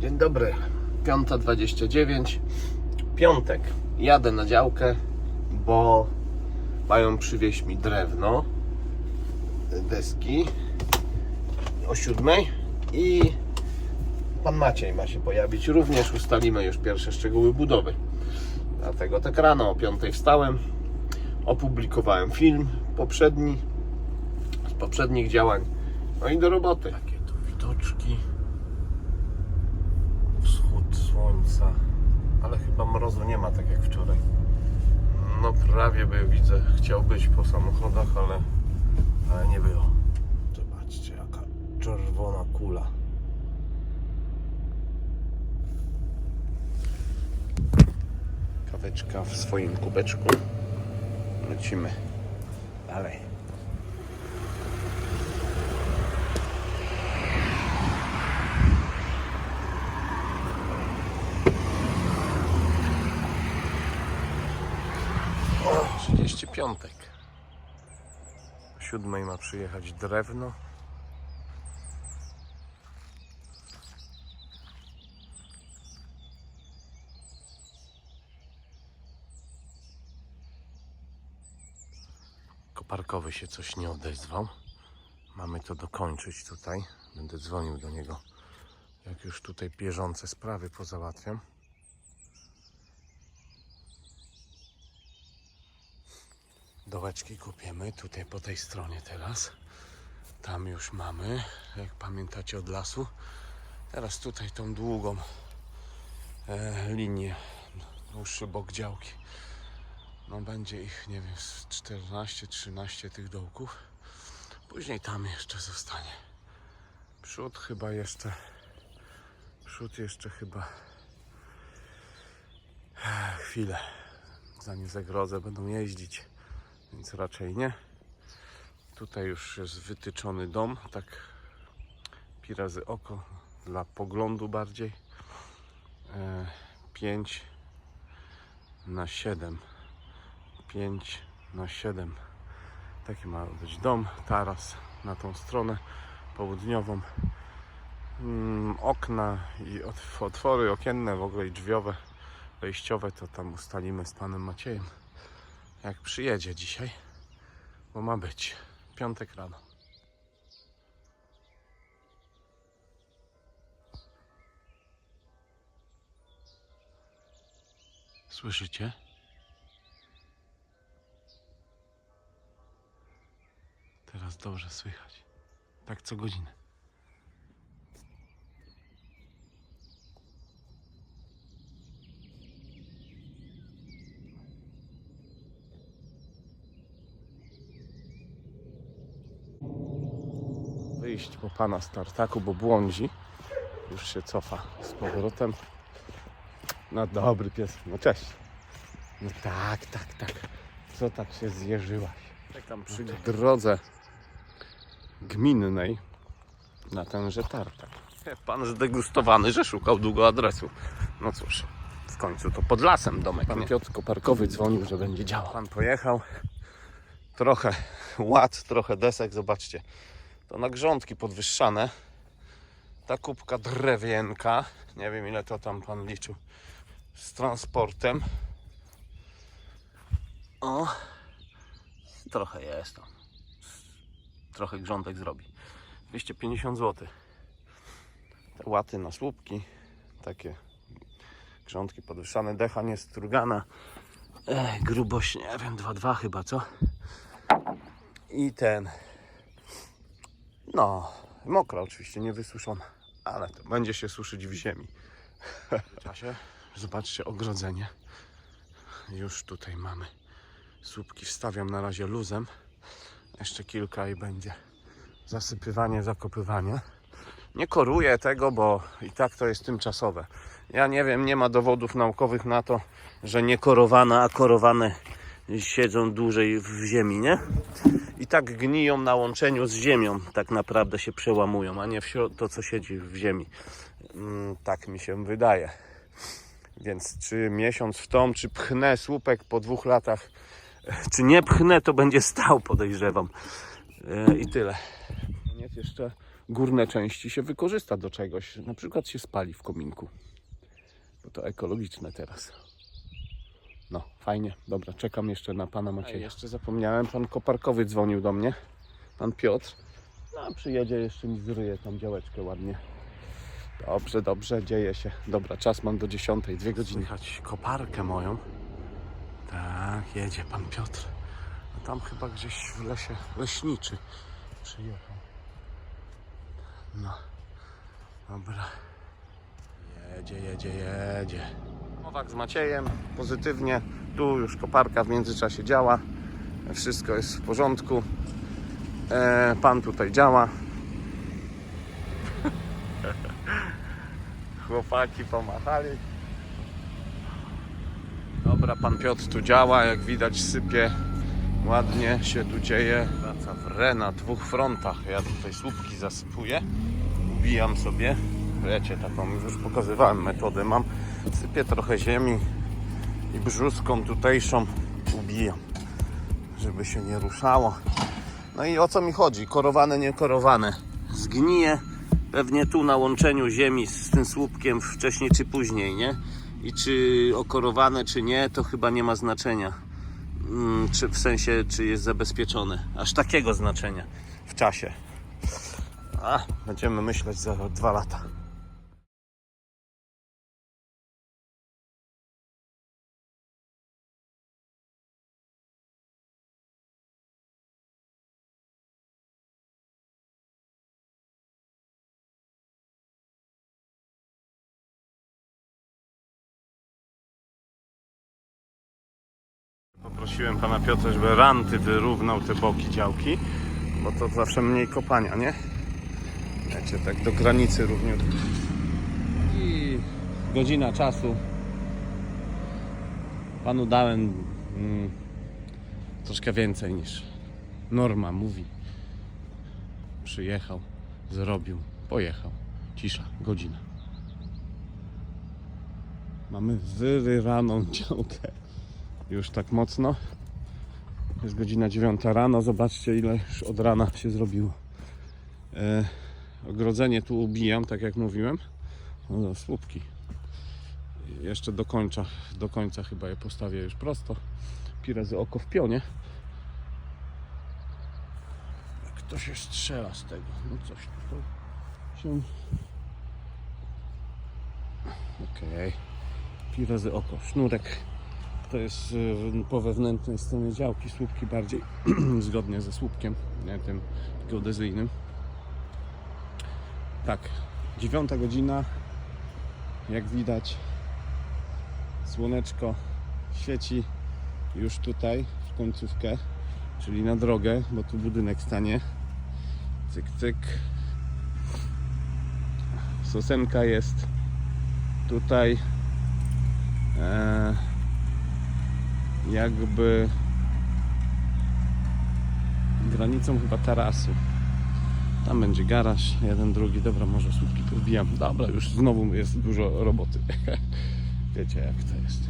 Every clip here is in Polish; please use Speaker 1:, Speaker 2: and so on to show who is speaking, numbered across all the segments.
Speaker 1: Dzień dobry, 5.29. Piątek. Jadę na działkę, bo mają przywieźć mi drewno, deski o siódmej i pan Maciej ma się pojawić. Również ustalimy już pierwsze szczegóły budowy. Dlatego tak rano o 5 wstałem, opublikowałem film poprzedni, z poprzednich działań. No i do roboty. Jakie tu widoczki. Słońca. Ale chyba mrozu nie ma tak jak wczoraj. No prawie by widzę, chciał być po samochodach, ale, ale nie było. Zobaczcie jaka czerwona kula. Kaweczka w swoim kubeczku. Lecimy dalej. O, 35. O siódmej ma przyjechać drewno. Koparkowy się coś nie odezwał. Mamy to dokończyć tutaj. Będę dzwonił do niego, jak już tutaj bieżące sprawy pozałatwiam. Dołeczki kupiemy tutaj po tej stronie teraz. Tam już mamy, jak pamiętacie od lasu. Teraz tutaj tą długą e, linię, dłuższy bok działki. No będzie ich, nie wiem, z 14-13 tych dołków. Później tam jeszcze zostanie. Przód chyba jeszcze, przód jeszcze chyba e, chwilę, zanim zagrodzę, będą jeździć więc raczej nie. Tutaj już jest wytyczony dom, tak pi razy oko, dla poglądu bardziej. 5 na 7. 5 na 7. Taki ma być dom, taras na tą stronę południową. Mm, Okna i otw- otwory okienne, w ogóle i drzwiowe, wejściowe, to tam ustalimy z panem Maciejem jak przyjedzie dzisiaj, bo ma być piątek rano. Słyszycie? Teraz dobrze słychać. Tak co godzinę. Wyjść po pana startaku, bo błądzi. Już się cofa z powrotem. No dobry pies. No cześć. No tak, tak, tak. Co tak się zjeżyłaś? Czekam przy drodze gminnej na tenże tartak. Pan zdegustowany, że szukał długo adresu. No cóż, w końcu to pod lasem domek. Pan Piotr Koparkowy dzwonił, że będzie działał. Pan pojechał. Trochę ład, trochę desek, zobaczcie. To na grządki podwyższane. Ta kubka drewienka. Nie wiem ile to tam pan liczył. Z transportem. O. Trochę jest tam. Trochę grządek zrobi. 250 zł. Te łaty na słupki. Takie grządki podwyższane. Decha nie strugana. Ech, grubość, nie wiem, 2,2 chyba, co? I ten no, mokra oczywiście, nie wysuszona, ale to będzie się suszyć w ziemi. W czasie, zobaczcie ogrodzenie. Już tutaj mamy słupki, wstawiam na razie luzem. Jeszcze kilka i będzie zasypywanie, zakopywanie. Nie koruję tego, bo i tak to jest tymczasowe. Ja nie wiem, nie ma dowodów naukowych na to, że nie korowane, a korowane siedzą dłużej w ziemi, nie? Tak gniją na łączeniu z ziemią, tak naprawdę się przełamują, a nie to, co siedzi w ziemi. Mm, tak mi się wydaje. Więc czy miesiąc w tom, czy pchnę słupek po dwóch latach, czy nie pchnę, to będzie stał, podejrzewam. E, I tyle. Koniec jeszcze górne części się wykorzysta do czegoś. Na przykład się spali w kominku. Bo to ekologiczne teraz. No, fajnie. Dobra, czekam jeszcze na pana Macieja. jeszcze zapomniałem, pan Koparkowy dzwonił do mnie. Pan Piotr. No, przyjedzie, jeszcze mi zryje tą działeczkę ładnie. Dobrze, dobrze, dzieje się. Dobra, czas mam do 10, dwie godziny. Słychać koparkę moją. Tak, jedzie pan Piotr. A tam chyba gdzieś w lesie leśniczy przyjechał. No, dobra. Jedzie, jedzie, jedzie. Nowak z Maciejem, pozytywnie. Tu już koparka w międzyczasie działa. Wszystko jest w porządku. E, pan tutaj działa. Chłopaki pomachali. Dobra, pan Piotr tu działa, jak widać sypie. Ładnie się tu dzieje. Praca wre na dwóch frontach. Ja tutaj słupki zasypuję. Ubijam sobie. Wiecie, taką już pokazywałem metodę. Mam, sypię trochę ziemi i brzuską tutejszą ubijam, żeby się nie ruszało. No i o co mi chodzi? Korowane, nie korowane. Zgnije pewnie tu na łączeniu ziemi z tym słupkiem wcześniej czy później, nie? I czy okorowane, czy nie, to chyba nie ma znaczenia. Mm, Czy w sensie, czy jest zabezpieczone. Aż takiego znaczenia w czasie. A, będziemy myśleć za dwa lata. Poprosiłem pana Piotra, żeby ranty wyrównał te boki działki, bo to zawsze mniej kopania, nie? Wiecie, tak do granicy równiutko. I godzina czasu. Panu dałem mm, troszkę więcej niż norma mówi. Przyjechał, zrobił, pojechał. Cisza, godzina. Mamy wyrywaną działkę już tak mocno. Jest godzina 9 rano. Zobaczcie, ile już od rana się zrobiło. E, ogrodzenie tu ubijam, tak jak mówiłem. No, no, słupki. Jeszcze do końca, do końca chyba je postawię już prosto. Pirezy oko w pionie. Kto się strzela z tego? No coś tu się... Okej. Pirezy oko. Sznurek to jest y, po wewnętrznej stronie działki słupki bardziej zgodnie ze słupkiem, nie tym geodezyjnym. Tak, dziewiąta godzina, jak widać słoneczko świeci już tutaj w końcówkę, czyli na drogę, bo tu budynek stanie. Cyk, cyk. Sosenka jest tutaj. E, jakby granicą chyba tarasu. Tam będzie garaż, jeden, drugi. Dobra, może słupki tu wbijam. Dobra, już znowu jest dużo roboty. Wiecie jak to jest.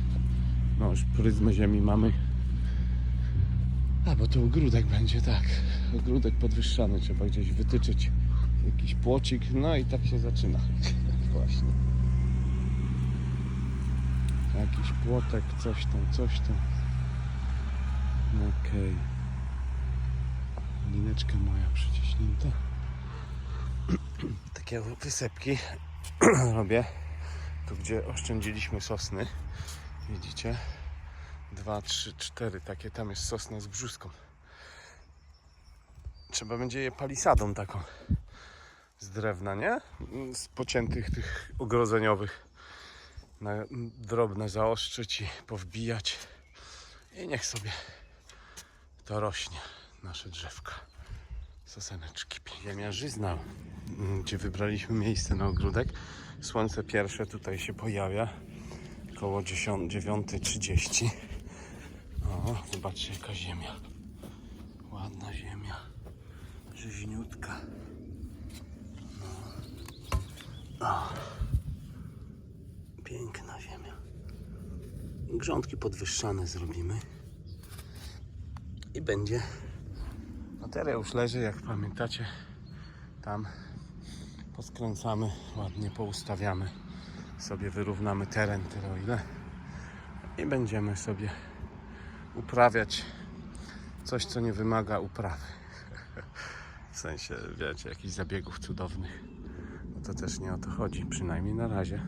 Speaker 1: No już pryzmę ziemi mamy. A, bo to ogródek będzie, tak. Ogródek podwyższany, trzeba gdzieś wytyczyć jakiś płocik. No i tak się zaczyna. Właśnie. Jakiś płotek, coś tam, coś tam. Okej. Lineczka moja przyciśnięta. Takie wysepki robię. Tu gdzie oszczędziliśmy sosny. Widzicie? Dwa, trzy, cztery takie. Tam jest sosna z brzuską. Trzeba będzie je palisadą taką z drewna, nie? Z pociętych tych ogrodzeniowych. Na drobne zaostrzyć i powbijać. I niech sobie to rośnie nasze drzewka. Soseneczki. Ziemiarzyzna, mm, gdzie wybraliśmy miejsce na ogródek. Słońce pierwsze tutaj się pojawia. Około 9.30. O, zobaczcie jaka ziemia. Ładna ziemia. Żyźniutka. No. O. Piękna ziemia. Grządki podwyższane zrobimy będzie. Bateria już leży, jak pamiętacie, tam Poskręcamy, ładnie poustawiamy. Sobie wyrównamy teren tyle o ile. I będziemy sobie uprawiać coś, co nie wymaga uprawy. W sensie, wiecie, jakichś zabiegów cudownych. No to też nie o to chodzi, przynajmniej na razie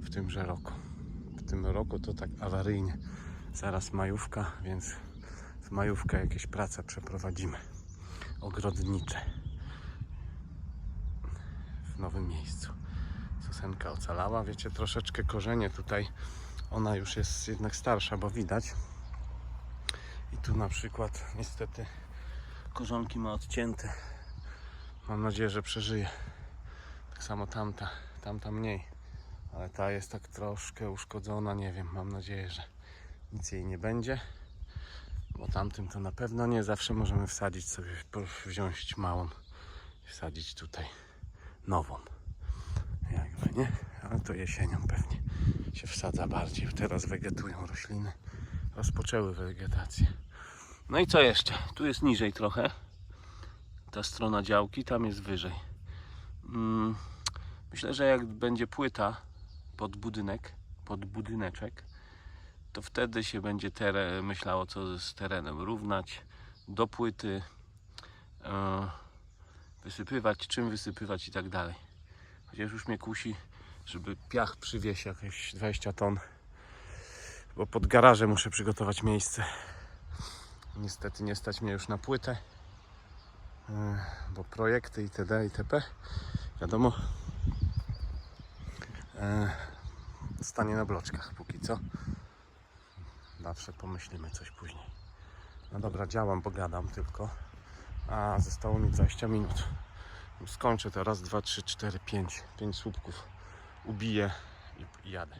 Speaker 1: w tymże roku. W tym roku to tak awaryjnie. Zaraz majówka, więc w majówkę jakieś prace przeprowadzimy. Ogrodnicze. W nowym miejscu. Susenka ocalała, wiecie, troszeczkę korzenie tutaj. Ona już jest jednak starsza, bo widać. I tu na przykład niestety korzonki ma odcięte. Mam nadzieję, że przeżyje. Tak samo tamta, tamta mniej. Ale ta jest tak troszkę uszkodzona, nie wiem. Mam nadzieję, że nic jej nie będzie. Bo tamtym to na pewno nie. Zawsze możemy wsadzić sobie, wziąć małą i wsadzić tutaj nową. Jakby nie, ale to jesienią pewnie się wsadza bardziej. Teraz wegetują rośliny. Rozpoczęły wegetację. No i co jeszcze? Tu jest niżej trochę. Ta strona działki, tam jest wyżej. Mm, myślę, że jak będzie płyta pod budynek, pod budyneczek, to wtedy się będzie teren, myślało, co z terenem równać, do płyty, e, wysypywać, czym wysypywać i tak dalej. Chociaż już mnie kusi, żeby piach przywieźć jakieś 20 ton, bo pod garażem muszę przygotować miejsce. Niestety nie stać mnie już na płytę, e, bo projekty itd. itp. Wiadomo, e, stanie na bloczkach póki co. Zawsze pomyślimy coś później. No dobra, działam, bo gadam tylko. A zostało mi 20 minut. Skończę to raz, dwa, trzy, cztery, pięć. Pięć słupków ubiję i jadę.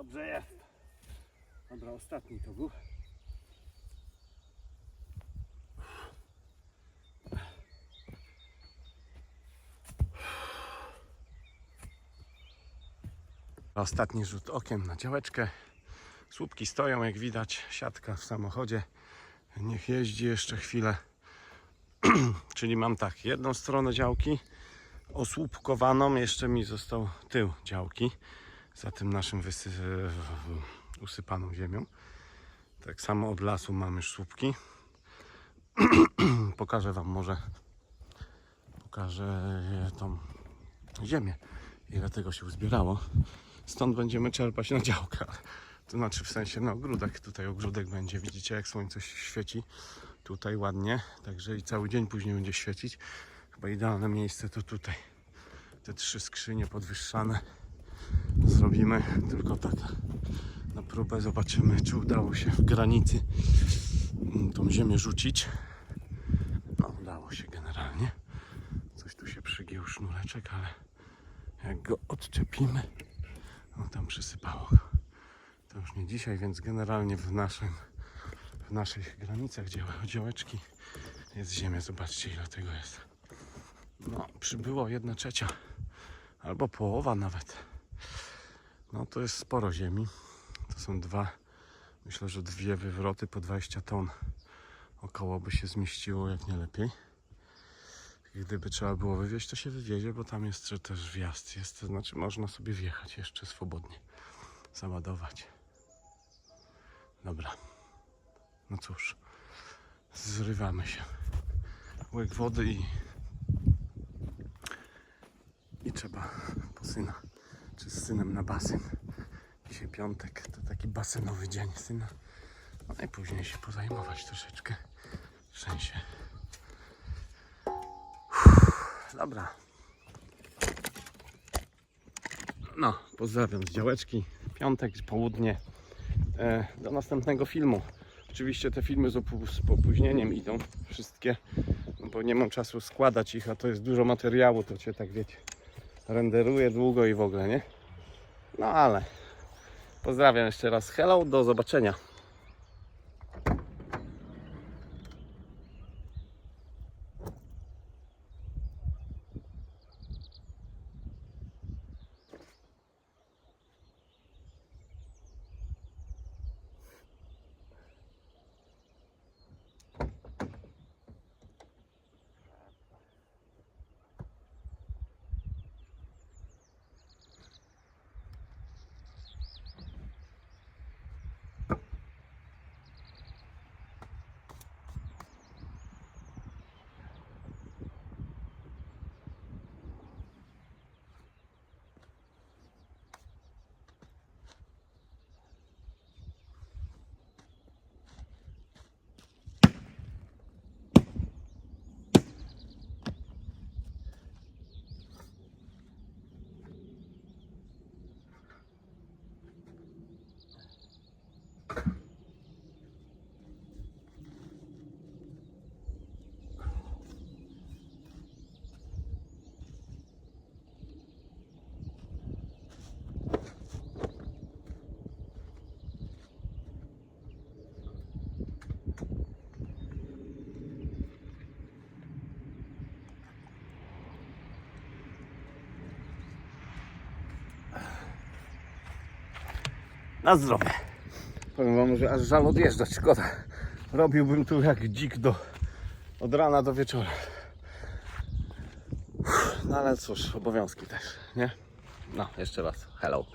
Speaker 1: Dobrze jest. Dobra, ostatni to był. Ostatni rzut okiem na działeczkę. Słupki stoją, jak widać. Siatka w samochodzie. Niech jeździ jeszcze chwilę. Czyli mam tak, jedną stronę działki osłupkowaną, jeszcze mi został tył działki za tym naszym usypaną ziemią. Tak samo od lasu mam już słupki. Pokażę Wam może pokażę tą ziemię, ile tego się uzbierało. Stąd będziemy czerpać na działkę. To znaczy w sensie na ogródek. Tutaj ogródek będzie. Widzicie jak słońce świeci. Tutaj ładnie. Także i cały dzień później będzie świecić. Chyba idealne miejsce to tutaj. Te trzy skrzynie podwyższane. Zrobimy tylko tak na próbę. Zobaczymy czy udało się w granicy tą ziemię rzucić. No udało się generalnie. Coś tu się przygiął sznureczek, ale jak go odczepimy, no tam przysypało go. To już nie dzisiaj, więc generalnie w naszym w naszych granicach działeczki jest ziemia. Zobaczcie ile tego jest. No, przybyło jedna trzecia albo połowa nawet. No to jest sporo ziemi. To są dwa, myślę, że dwie wywroty po 20 ton. Około by się zmieściło, jak nie lepiej. Gdyby trzeba było wywieźć, to się wywiezie, bo tam jest też wjazd. Jest, to znaczy można sobie wjechać jeszcze swobodnie. Załadować. Dobra. No cóż. Zrywamy się. Łyk wody i i trzeba po syna, czy z synem na basen. Dzisiaj piątek, to taki basenowy dzień syna. No i później się pozajmować troszeczkę. W sensie. Dobra. No, pozdrawiam z działeczki. Piątek, południe. E, do następnego filmu. Oczywiście te filmy z, z opóźnieniem idą wszystkie, no bo nie mam czasu składać ich, a to jest dużo materiału, to cię tak wiecie, renderuje długo i w ogóle, nie? No ale pozdrawiam jeszcze raz. Hello, do zobaczenia. Na zdrowie. Powiem wam, że aż żal odjeżdżać, szkoda. Robiłbym tu jak dzik do, od rana do wieczora. No ale cóż, obowiązki też, nie? No, jeszcze raz, hello.